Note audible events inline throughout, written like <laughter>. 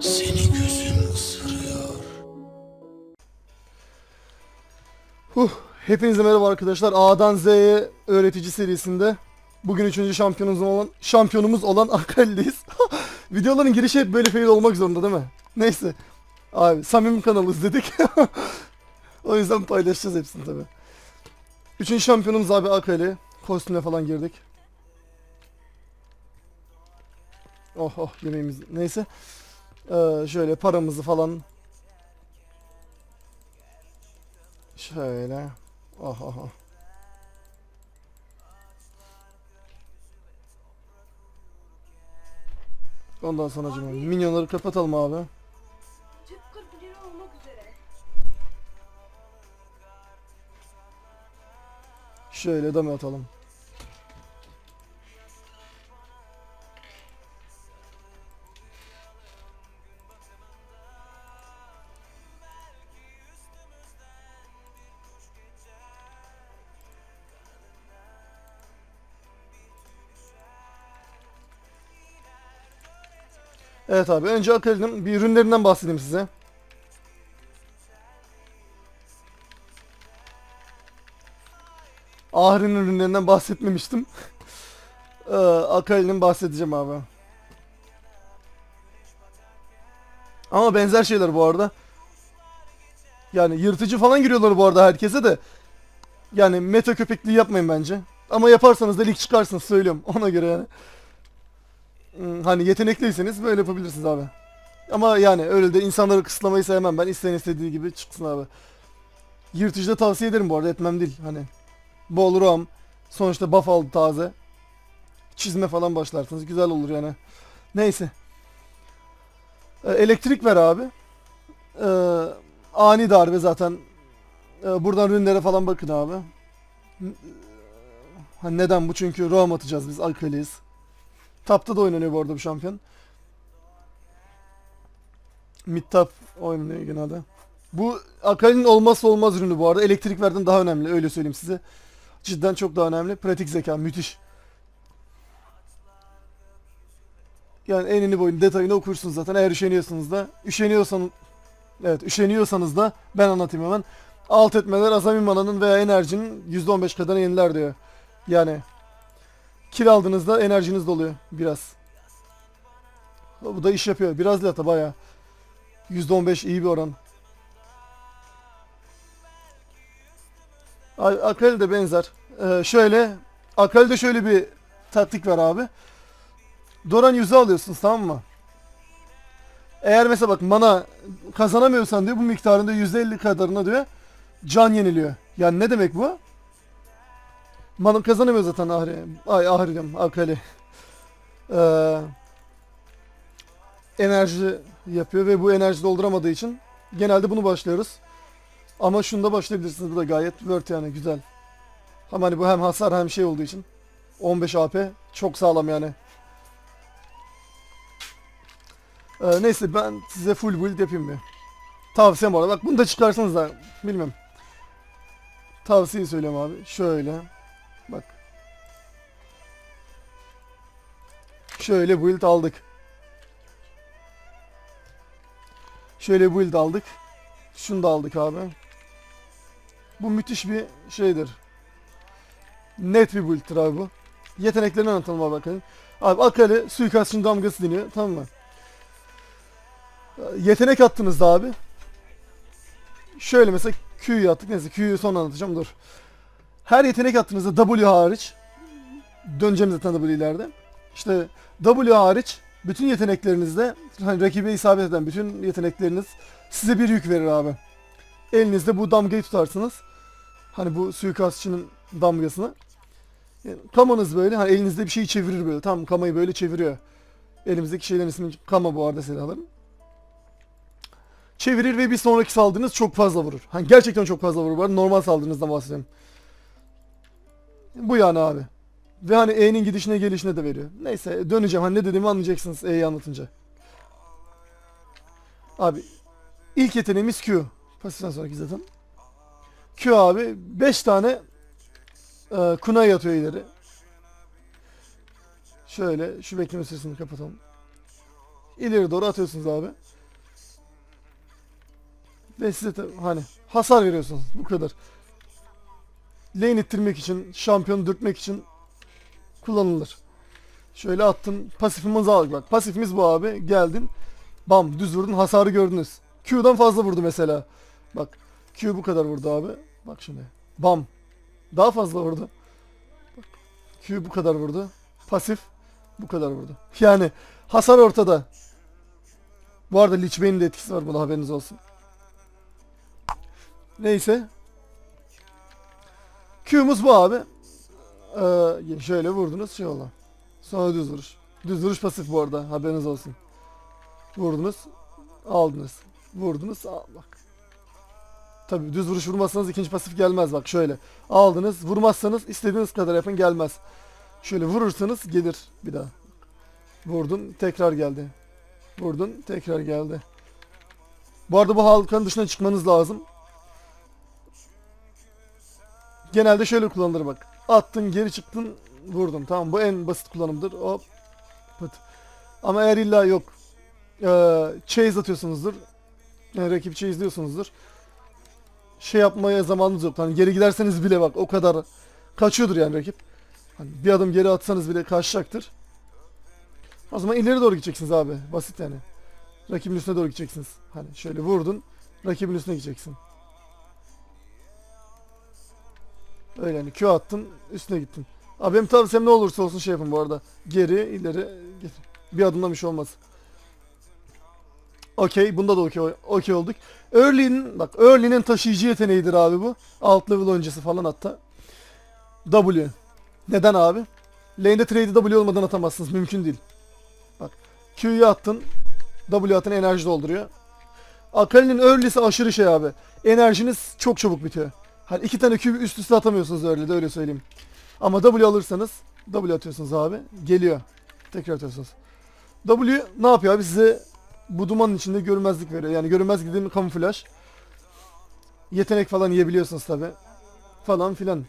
Seni gözüm ısırıyor. Huh, hepinize merhaba arkadaşlar. A'dan Z'ye öğretici serisinde bugün üçüncü şampiyonumuz olan şampiyonumuz olan <laughs> Akali'deyiz. <laughs> Videoların girişi hep böyle fail olmak zorunda değil mi? Neyse. Abi samimi kanalız dedik. <laughs> o yüzden paylaşacağız hepsini tabi. Üçüncü şampiyonumuz abi Akali. Kostümle falan girdik. Oh oh yemeğimiz neyse. Ee, şöyle paramızı falan Şöyle. Oh oh oh. Ondan sonra cuma. Minyonları kapatalım abi. Tüp 40 lira olmak üzere. Şöyle dame atalım. Evet abi önce Akali'nin bir ürünlerinden bahsedeyim size. Ahri'nin ürünlerinden bahsetmemiştim. <laughs> Ee, Akali'nin bahsedeceğim abi. Ama benzer şeyler bu arada. Yani yırtıcı falan giriyorlar bu arada herkese de. Yani meta köpekliği yapmayın bence. Ama yaparsanız da lig çıkarsınız söylüyorum <laughs> ona göre yani. Hmm, Hani yetenekliyseniz böyle yapabilirsiniz abi. Ama yani öyle de insanları kısıtlamayı sevmem ben. İsteyen istediği gibi çıksın abi. Yırtıcı da tavsiye ederim bu arada etmem değil. Hani bol ram. Sonuçta buff aldı taze. Çizme falan başlarsınız. Güzel olur yani. Neyse. Ee, elektrik ver abi. Ee, ani darbe zaten. Ee, buradan ürünlere falan bakın abi. Ha, neden bu? Çünkü roam atacağız biz. Alkaliyiz. Tapta da oynanıyor bu arada bu şampiyon. Mid tap oynanıyor genelde. Bu Akali'nin olmazsa olmaz ürünü bu arada. Elektrik verden daha önemli öyle söyleyeyim size. Cidden çok daha önemli. Pratik zeka müthiş. Yani enini boyunu detayını okursunuz zaten eğer üşeniyorsanız da. Üşeniyorsanız Evet üşeniyorsanız da ben anlatayım hemen. Alt etmeler azami mananın veya enerjinin %15 kadar yeniler diyor. Yani kil aldığınızda enerjiniz doluyor biraz. Bu da iş yapıyor. Biraz değil hatta bayağı. %15 iyi bir oran. Akali de benzer. Ee, şöyle Akali'de şöyle bir taktik var abi. Doran yüzü alıyorsunuz tamam mı? Eğer mesela bak mana kazanamıyorsan diyor bu miktarında %50 kadarına diyor can yeniliyor. Yani ne demek bu? Mana kazanamıyor zaten Ahri. Ay Ahri Akali. Ee, enerji yapıyor ve bu enerji dolduramadığı için genelde bunu başlıyoruz. Ama şunda başlayabilirsiniz. Bu da gayet worth yani güzel. Ama hani bu hem hasar hem şey olduğu için. 15 AP çok sağlam yani. Ee, neyse ben size full build yapayım bir. Tavsiyem arada. Bak bunu da çıkarsanız da bilmem. Tavsiye söylüyorum abi. Şöyle. Şöyle build aldık. Şöyle build aldık. Şunu da aldık abi. Bu müthiş bir şeydir. Net bir build'tir abi bu. Yeteneklerini anlatalım abi bakalım. Abi Akali suikastçının damgası deniyor tamam mı? Yetenek attığınızda abi. Şöyle mesela Q'yu attık. Neyse Q'yu sonra anlatacağım dur. Her yetenek attığınızda W hariç döneceğim zaten W ileride. İşte W hariç bütün yeteneklerinizde hani rakibe isabet eden bütün yetenekleriniz size bir yük verir abi. Elinizde bu damgayı tutarsınız. Hani bu suikastçının damgasını. Yani kamanız böyle hani elinizde bir şeyi çevirir böyle. Tam kamayı böyle çeviriyor. Elimizdeki şeylerin ismi kama bu arada silahların. Çevirir ve bir sonraki saldırınız çok fazla vurur. Hani gerçekten çok fazla vurur. Normal saldırınızdan bahsediyorum. Bu yani abi. Ve hani E'nin gidişine gelişine de veriyor. Neyse döneceğim. Hani ne dediğimi anlayacaksınız E'yi anlatınca. Abi ilk yeteneğimiz Q. Pasiften sonraki zaten. Q abi 5 tane e, kunay atıyor ileri. Şöyle şu bekleme süresini kapatalım. ileri doğru atıyorsunuz abi. Ve size de hani hasar veriyorsunuz. Bu kadar. Lane ittirmek için, şampiyonu dürtmek için kullanılır. Şöyle attın. Pasifimizi aldık bak. Pasifimiz bu abi. Geldin. Bam düz vurdun. Hasarı gördünüz. Q'dan fazla vurdu mesela. Bak. Q bu kadar vurdu abi. Bak şimdi. Bam. Daha fazla vurdu. Bak. Q bu kadar vurdu. Pasif bu kadar vurdu. Yani hasar ortada. Bu arada Lich Bey'in de etkisi var buna haberiniz olsun. Neyse. Q'muz bu abi. Ee, şöyle vurdunuz şey oldu. Sonra düz vuruş. Düz vuruş pasif bu arada haberiniz olsun. Vurdunuz. Aldınız. Vurdunuz. Al, bak. Tabi düz vuruş vurmazsanız ikinci pasif gelmez bak şöyle. Aldınız. Vurmazsanız istediğiniz kadar yapın gelmez. Şöyle vurursanız gelir bir daha. Vurdun tekrar geldi. Vurdun tekrar geldi. Bu arada bu halkanın dışına çıkmanız lazım. Genelde şöyle kullanılır bak. Attın geri çıktın vurdun. Tamam bu en basit kullanımdır. Hop. Pıt. Ama eğer illa yok. Ee, chase atıyorsunuzdur. Yani rakip chase diyorsunuzdur. Şey yapmaya zamanınız yok. Hani geri giderseniz bile bak o kadar kaçıyordur yani rakip. Hani bir adım geri atsanız bile kaçacaktır. O zaman ileri doğru gideceksiniz abi. Basit yani. Rakibin üstüne doğru gideceksiniz. Hani şöyle vurdun. Rakibin üstüne gideceksin. Öyle yani Q attın üstüne gittin. Abi benim tavsiyem ne olursa olsun şey yapın bu arada. Geri ileri getir. Bir adımdan bir şey olmaz. Okey bunda da okey okey olduk. Early'nin bak Early'nin taşıyıcı yeteneğidir abi bu. Alt level öncesi falan hatta. W. Neden abi? Lane'de trade'i W olmadan atamazsınız. Mümkün değil. Bak Q'yu attın. W atın enerji dolduruyor. Akali'nin early'si aşırı şey abi. Enerjiniz çok çabuk bitiyor. Hani iki tane Q üst üste atamıyorsunuz öyle de öyle söyleyeyim. Ama W alırsanız W atıyorsunuz abi. Geliyor. Tekrar atıyorsunuz. W ne yapıyor abi? Size bu dumanın içinde görünmezlik veriyor. Yani görünmezlik dediğim kamuflaj. Yetenek falan yiyebiliyorsunuz tabi. Falan filan.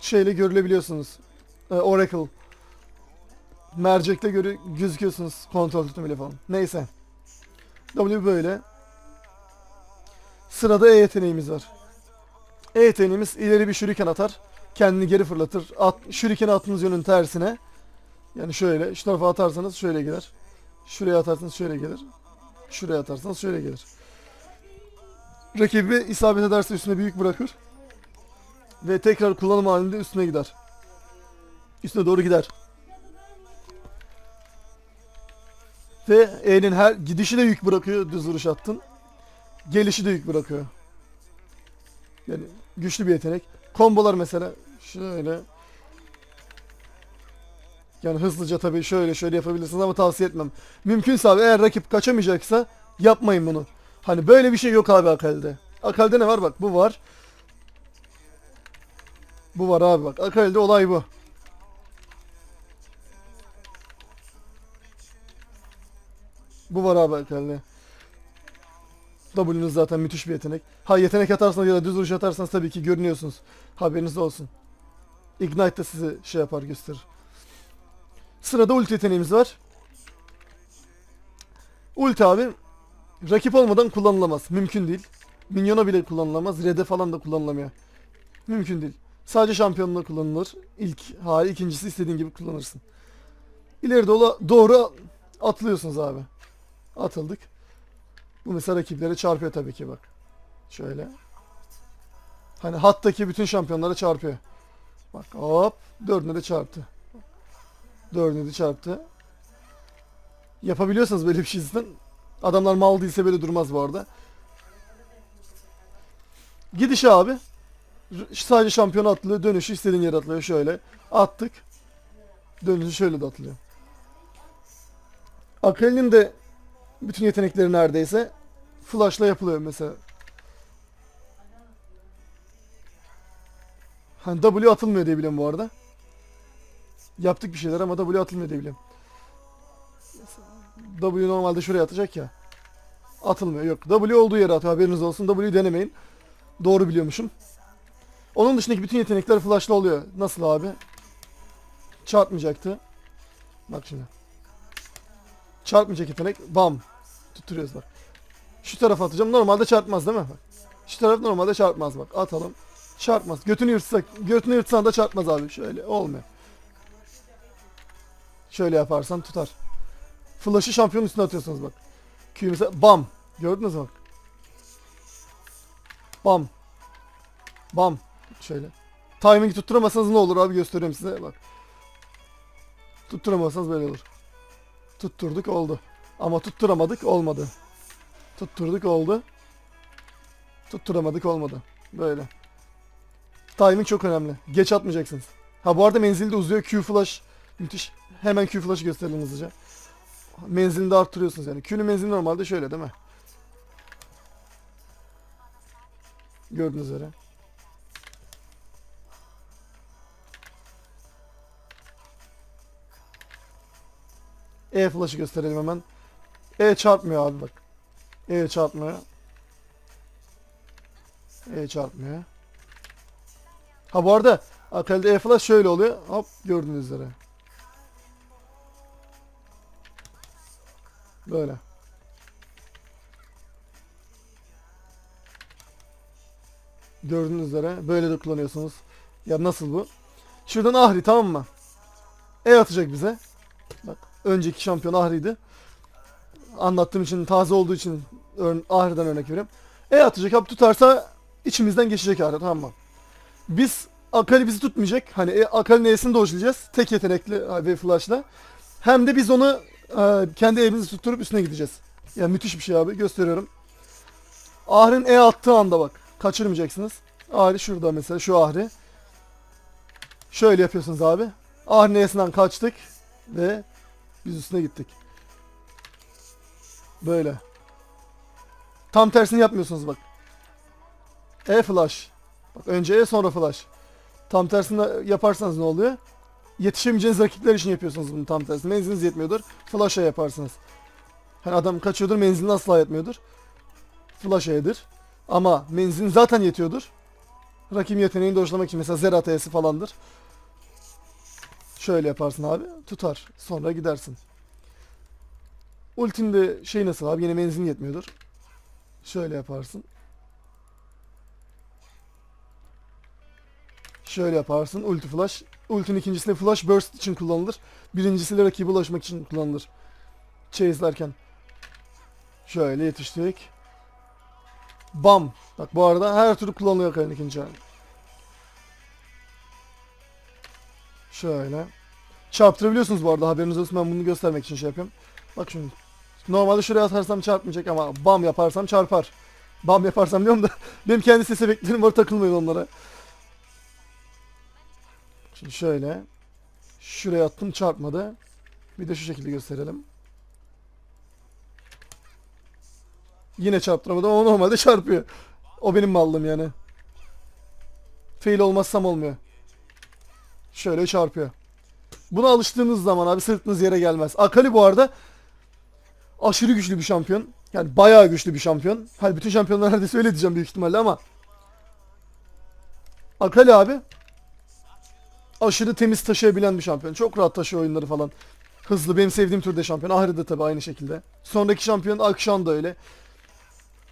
Şeyle görülebiliyorsunuz. Ee, Oracle. Mercekte görü gözüküyorsunuz kontrol tutumuyla falan. Neyse. W böyle. Sırada E yeteneğimiz var. E yeteneğimiz ileri bir şuriken atar. Kendini geri fırlatır. At, şurikeni attığınız yönün tersine. Yani şöyle. Şu tarafa atarsanız şöyle gelir. Şuraya atarsanız şöyle gelir. Şuraya atarsanız şöyle gelir. Rakibi isabet ederse üstüne büyük bırakır. Ve tekrar kullanım halinde üstüne gider. Üstüne doğru gider. Ve E'nin her gidişi de yük bırakıyor düz vuruş attın. Gelişi de yük bırakıyor. Yani güçlü bir yetenek. Kombolar mesela şöyle. Yani hızlıca tabii şöyle şöyle yapabilirsiniz ama tavsiye etmem. Mümkünse abi eğer rakip kaçamayacaksa yapmayın bunu. Hani böyle bir şey yok abi Akali'de. Akali'de ne var bak bu var. Bu var abi bak. Akali'de olay bu. Bu var abi Akali'de. W'nuz zaten müthiş bir yetenek. Ha yetenek atarsanız ya da düz vuruş atarsanız tabii ki görünüyorsunuz. Haberiniz olsun. Ignite de sizi şey yapar gösterir. Sırada ulti yeteneğimiz var. Ulti abi rakip olmadan kullanılamaz. Mümkün değil. Minyona bile kullanılamaz. Red'e falan da kullanılamıyor. Mümkün değil. Sadece şampiyonluğa kullanılır. İlk hali, ikincisi istediğin gibi kullanırsın. İleri doğru, doğru atlıyorsunuz abi. Atıldık. Bu mesela rakiplere çarpıyor tabii ki bak. Şöyle. Hani hattaki bütün şampiyonlara çarpıyor. Bak hop. Dördüne de çarptı. Dördüne de çarptı. Yapabiliyorsanız böyle bir şey zaten. Adamlar mal değilse böyle durmaz bu arada. Gidiş abi. Sadece şampiyon atlıyor. Dönüşü istediğin yere atlıyor. Şöyle. Attık. Dönüşü şöyle de atlıyor. Akali'nin de bütün yetenekleri neredeyse flash'la yapılıyor mesela. Hani W atılmıyor diye biliyorum bu arada. Yaptık bir şeyler ama W atılmıyor diye biliyorum. W normalde şuraya atacak ya. Atılmıyor yok. W olduğu yere atıyor haberiniz olsun. W'yu denemeyin. Doğru biliyormuşum. Onun dışındaki bütün yetenekler flash'la oluyor. Nasıl abi? Çarpmayacaktı. Bak şimdi. Çarpmayacak yetenek. Bam. Tutturuyoruz bak. Şu tarafa atacağım. Normalde çarpmaz değil mi? Bak. Şu taraf normalde çarpmaz bak. Atalım. Çarpmaz. Götünü yırtsak, götünü yırtsan da çarpmaz abi. Şöyle olmuyor. Şöyle yaparsan tutar. Flash'ı şampiyonun üstüne atıyorsunuz bak. Q'yu bam. Gördünüz mü. Bam. Bam. Şöyle. Timing'i tutturamazsanız ne olur abi gösteriyorum size bak. Tutturamazsanız böyle olur. Tutturduk oldu. Ama tutturamadık olmadı. Tutturduk oldu. Tutturamadık olmadı. Böyle. Timing çok önemli. Geç atmayacaksınız. Ha bu arada menzili de uzuyor. Q flash müthiş. Hemen Q flash'ı gösterelim hızlıca. Menzilini de arttırıyorsunuz yani. Q'nun menzili normalde şöyle değil mi? Gördüğünüz üzere. E flash'ı gösterelim hemen. E çarpmıyor abi bak. E çarpmıyor. E çarpmıyor. Ha bu arada Akali'de E flash şöyle oluyor. Hop gördüğünüz üzere. Böyle. Gördüğünüz üzere böyle de kullanıyorsunuz. Ya nasıl bu? Şuradan Ahri tamam mı? E atacak bize. Bak önceki şampiyon Ahri'ydi. Anlattığım için taze olduğu için ör- Ahri'den örnek vereyim. E atacak abi tutarsa içimizden geçecek Ahri tamam mı? Biz Akali bizi tutmayacak. Hani e, Akali'nin E'sini dojlayacağız. Tek yetenekli ve flash'la. Hem de biz onu e, kendi evimizi tutturup üstüne gideceğiz. Ya müthiş bir şey abi gösteriyorum. Ahri'nin E attığı anda bak. Kaçırmayacaksınız. Ahri şurada mesela şu Ahri. Şöyle yapıyorsunuz abi. Ahri'nin E'sinden kaçtık. Ve biz üstüne gittik. Böyle. Tam tersini yapmıyorsunuz bak. E flash. Bak önce E sonra flash. Tam tersini yaparsanız ne oluyor? Yetişemeyeceğiniz rakipler için yapıyorsunuz bunu tam tersini. Menziliniz yetmiyordur. Flash'a yaparsınız. Hani adam kaçıyordur menzilin asla yetmiyordur. Flash'a yedir. Ama menzilin zaten yetiyordur. Rakibin yeteneğini dojlamak için mesela Zerat E'si falandır. Şöyle yaparsın abi. Tutar. Sonra gidersin. Ultinde şey nasıl abi? Yine menzilin yetmiyordur. Şöyle yaparsın. Şöyle yaparsın. Ulti flash. Ultinin ikincisi de flash burst için kullanılır. Birincisi de rakibe ulaşmak için kullanılır. Chase'lerken. Şöyle yetiştik. Bam. Bak bu arada her türlü kullanılıyor kayın ikinci hali. Şöyle. Çarptırabiliyorsunuz bu arada haberiniz olsun ben bunu göstermek için şey yapıyorum. Bak şimdi. Normalde şuraya atarsam çarpmayacak ama bam yaparsam çarpar. Bam yaparsam diyorum da <laughs> benim kendi ses efektlerim var takılmayın onlara. Şimdi şöyle. Şuraya attım çarpmadı. Bir de şu şekilde gösterelim. Yine çarptıramadım ama normalde çarpıyor. O benim mallım yani. Fail olmazsam olmuyor. Şöyle çarpıyor. Buna alıştığınız zaman abi sırtınız yere gelmez. Akali bu arada aşırı güçlü bir şampiyon. Yani bayağı güçlü bir şampiyon. Hani bütün şampiyonlar <laughs> neredeyse öyle diyeceğim büyük ihtimalle ama Akali abi aşırı temiz taşıyabilen bir şampiyon. Çok rahat taşıyor oyunları falan. Hızlı benim sevdiğim türde şampiyon. Ahri de tabi aynı şekilde. Sonraki şampiyon Akshan da öyle.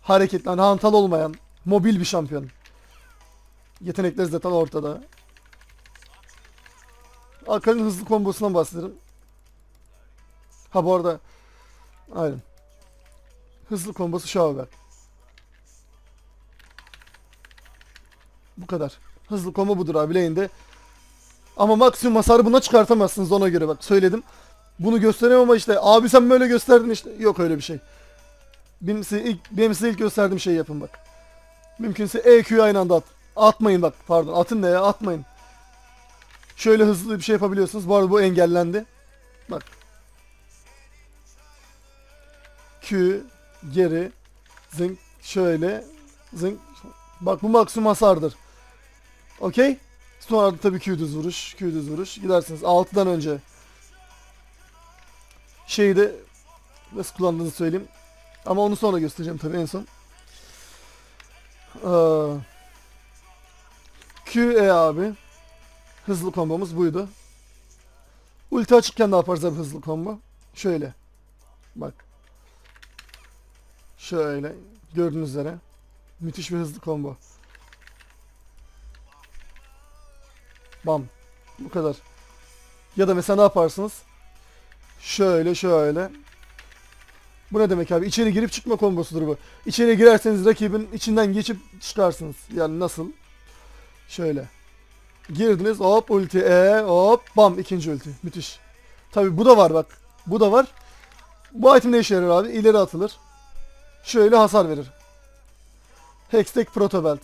Hareketli, hani hantal olmayan, mobil bir şampiyon. Yetenekleri zaten ortada. Akali'nin hızlı kombosundan bahsederim. Ha bu arada aynen. Hızlı kombosu bak. Bu kadar. Hızlı combo budur abi lane'de. Ama maksimum hasarı buna çıkartamazsınız ona göre bak söyledim. Bunu gösteremem ama işte abi sen böyle gösterdin işte. Yok öyle bir şey. Benim size ilk, benim size ilk gösterdiğim şeyi yapın bak. Mümkünse EQ'yu aynı anda at. Atmayın bak pardon atın ne ya atmayın. Şöyle hızlı bir şey yapabiliyorsunuz. Bu arada bu engellendi. Bak. Q geri zınk şöyle zınk bak bu maksimum hasardır. Okey? Sonra tabii Q düz vuruş, Q düz vuruş. Gidersiniz 6'dan önce. Şeyi de nasıl kullandığını söyleyeyim. Ama onu sonra göstereceğim tabii en son. Ee, Q E abi. Hızlı kombomuz buydu. Ulti açıkken ne yaparız abi hızlı combo? Şöyle. Bak. Şöyle gördüğünüz üzere. Müthiş bir hızlı combo. Bam. Bu kadar. Ya da mesela ne yaparsınız? Şöyle şöyle. Bu ne demek abi? İçeri girip çıkma kombosudur bu. İçeri girerseniz rakibin içinden geçip çıkarsınız. Yani nasıl? Şöyle. Girdiniz hop ulti e hop bam ikinci ulti. Müthiş. Tabi bu da var bak. Bu da var. Bu item ne işe yarar abi? İleri atılır. Şöyle hasar verir. Hextech Proto Belt.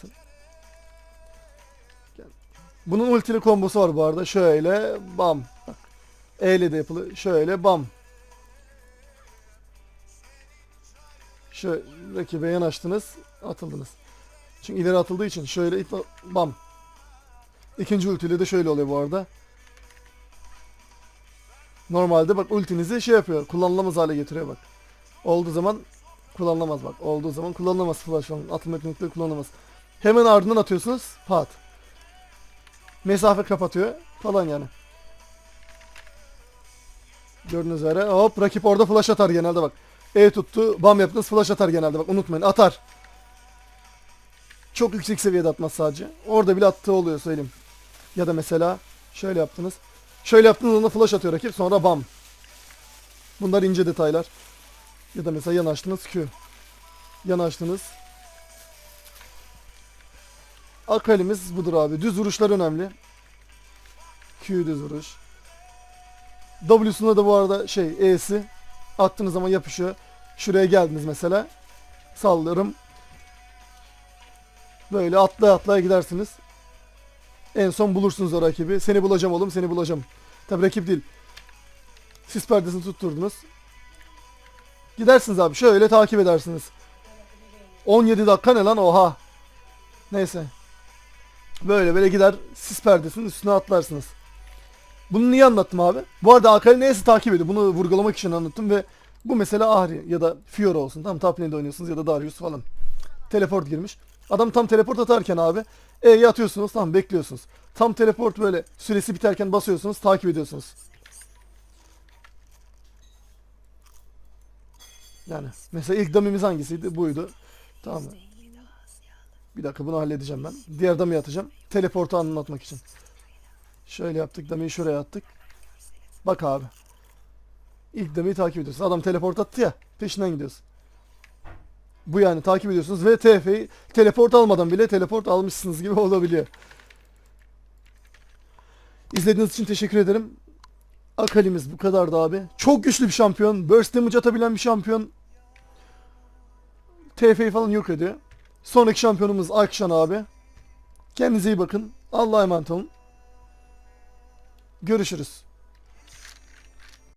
Bunun ultili kombosu var bu arada. Şöyle bam. Bak. E ile de yapılı. Şöyle bam. Şöyle rakibe yanaştınız. Atıldınız. Çünkü ileri atıldığı için şöyle ip bam. İkinci ultiyle de şöyle oluyor bu arada. Normalde bak ultinizi şey yapıyor. Kullanılamaz hale getiriyor bak. Olduğu zaman kullanılamaz bak. Olduğu zaman kullanılamaz flash falan. Atılma yetenekleri kullanılamaz. Hemen ardından atıyorsunuz. Pat. Mesafe kapatıyor falan yani. Gördüğünüz üzere hop rakip orada flash atar genelde bak. E tuttu bam yaptınız flash atar genelde bak unutmayın atar. Çok yüksek seviyede atmaz sadece. Orada bile attığı oluyor söyleyeyim. Ya da mesela şöyle yaptınız. Şöyle yaptığınız anda flash atıyor rakip sonra bam. Bunlar ince detaylar. Ya da mesela yanaştınız Q. Yanaştınız. Akalimiz budur abi. Düz vuruşlar önemli. Q düz vuruş. W'sunda da bu arada şey E'si. Attığınız zaman yapışıyor. Şuraya geldiniz mesela. Sallıyorum. Böyle atlaya atlaya gidersiniz. En son bulursunuz o rakibi. Seni bulacağım oğlum seni bulacağım. Tabi rakip değil. Sis perdesini tutturdunuz. Gidersiniz abi şöyle takip edersiniz. 17 dakika ne lan oha. Neyse. Böyle böyle gider sis perdesinin üstüne atlarsınız. Bunu niye anlattım abi? Bu arada Akali neyse takip ediyor. Bunu vurgulamak için anlattım ve bu mesela Ahri ya da Fiora olsun. Tam top lane'de oynuyorsunuz ya da Darius falan. Teleport girmiş. Adam tam teleport atarken abi E'ye atıyorsunuz tamam bekliyorsunuz. Tam teleport böyle süresi biterken basıyorsunuz takip ediyorsunuz. Yani mesela ilk damimiz hangisiydi? Buydu. Tamam mı? Bir dakika bunu halledeceğim ben. Diğer damıyı atacağım. Teleportu anlatmak için. Şöyle yaptık. Damıyı şuraya attık. Bak abi. İlk damıyı takip ediyorsun. Adam teleport attı ya. Peşinden gidiyorsun. Bu yani takip ediyorsunuz ve TF'yi teleport almadan bile teleport almışsınız gibi <laughs> olabiliyor. İzlediğiniz için teşekkür ederim. Akali'miz bu kadardı abi. Çok güçlü bir şampiyon. Burst damage atabilen bir şampiyon. TF'yi falan yok ediyor. Sonraki şampiyonumuz Akshan abi. Kendinize iyi bakın. Allah'a emanet olun. Görüşürüz.